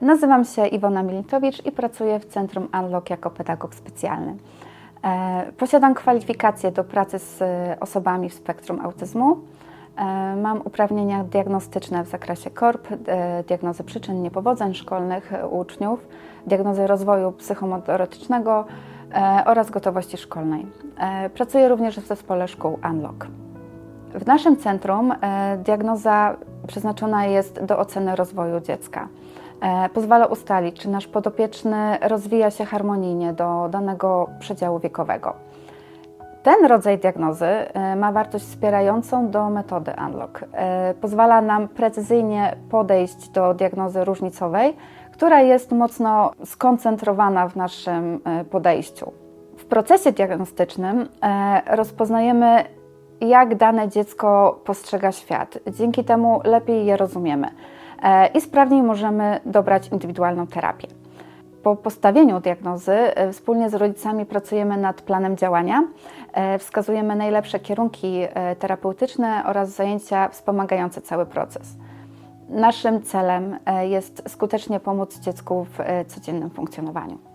Nazywam się Iwona Militowicz i pracuję w Centrum Unlock jako pedagog specjalny. E, Posiadam kwalifikacje do pracy z osobami w spektrum autyzmu. E, Mam uprawnienia diagnostyczne w zakresie KORP, e, diagnozy przyczyn niepowodzeń szkolnych u uczniów, diagnozy rozwoju psychomotorycznego oraz gotowości szkolnej. Pracuję również w zespole szkół Unlock. W naszym centrum diagnoza przeznaczona jest do oceny rozwoju dziecka. E, Pozwala ustalić, czy nasz podopieczny rozwija się harmonijnie do danego przedziału wiekowego. Ten rodzaj diagnozy e, ma wartość wspierającą do metody Unlock. E, Pozwala nam precyzyjnie podejść do diagnozy różnicowej, która jest mocno skoncentrowana w naszym podejściu. W procesie diagnostycznym rozpoznajemy, jak dane dziecko postrzega świat. Dzięki temu lepiej je rozumiemy e, i sprawniej możemy dobrać indywidualną terapię. Po postawieniu diagnozy e, wspólnie z rodzicami pracujemy nad planem działania, e, wskazujemy najlepsze kierunki terapeutyczne oraz zajęcia wspomagające cały proces. Naszym celem jest skutecznie pomóc dziecku w codziennym funkcjonowaniu.